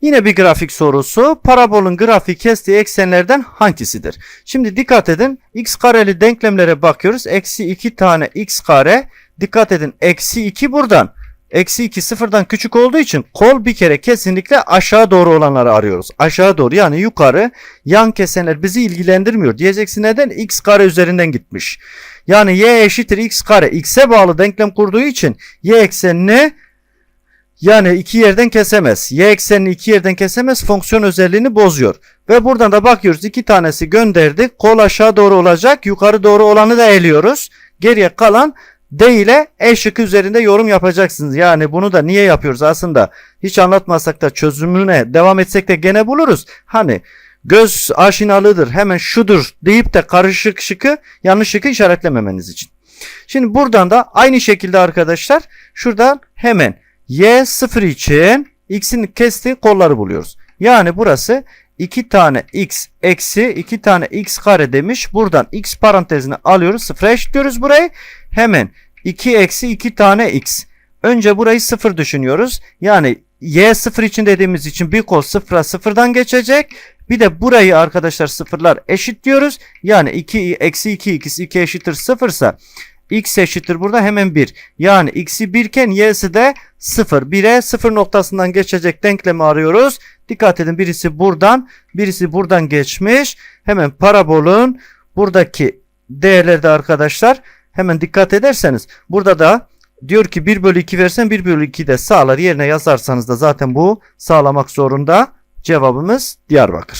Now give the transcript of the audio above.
Yine bir grafik sorusu. Parabolün grafiği kestiği eksenlerden hangisidir? Şimdi dikkat edin. X kareli denklemlere bakıyoruz. Eksi 2 tane x kare. Dikkat edin. Eksi 2 buradan. Eksi 2 sıfırdan küçük olduğu için kol bir kere kesinlikle aşağı doğru olanları arıyoruz. Aşağı doğru yani yukarı yan kesenler bizi ilgilendirmiyor. Diyeceksin neden? X kare üzerinden gitmiş. Yani y eşittir x kare. X'e bağlı denklem kurduğu için y eksenini yani iki yerden kesemez. Y eksenini iki yerden kesemez. Fonksiyon özelliğini bozuyor. Ve buradan da bakıyoruz. iki tanesi gönderdik. Kol aşağı doğru olacak. Yukarı doğru olanı da eliyoruz. Geriye kalan D ile E şıkkı üzerinde yorum yapacaksınız. Yani bunu da niye yapıyoruz aslında? Hiç anlatmasak da çözümüne devam etsek de gene buluruz. Hani göz aşinalığıdır hemen şudur deyip de karışık şıkkı yanlış şıkkı işaretlememeniz için. Şimdi buradan da aynı şekilde arkadaşlar şuradan hemen y sıfır için x'in kestiği kolları buluyoruz. Yani burası 2 tane x eksi 2 tane x kare demiş. Buradan x parantezini alıyoruz. Sıfıra eşitliyoruz burayı. Hemen 2 eksi 2 tane x. Önce burayı sıfır düşünüyoruz. Yani y sıfır için dediğimiz için bir kol sıfıra sıfırdan geçecek. Bir de burayı arkadaşlar sıfırlar eşitliyoruz. Yani 2 eksi 2 x 2 eşittir sıfırsa x eşittir burada hemen 1. Yani x'i 1 iken y'si de 0. 1'e 0 noktasından geçecek denklemi arıyoruz. Dikkat edin birisi buradan birisi buradan geçmiş. Hemen parabolün buradaki değerlerde arkadaşlar hemen dikkat ederseniz burada da diyor ki 1 bölü 2 versen 1 bölü 2 de sağlar yerine yazarsanız da zaten bu sağlamak zorunda. Cevabımız Diyarbakır.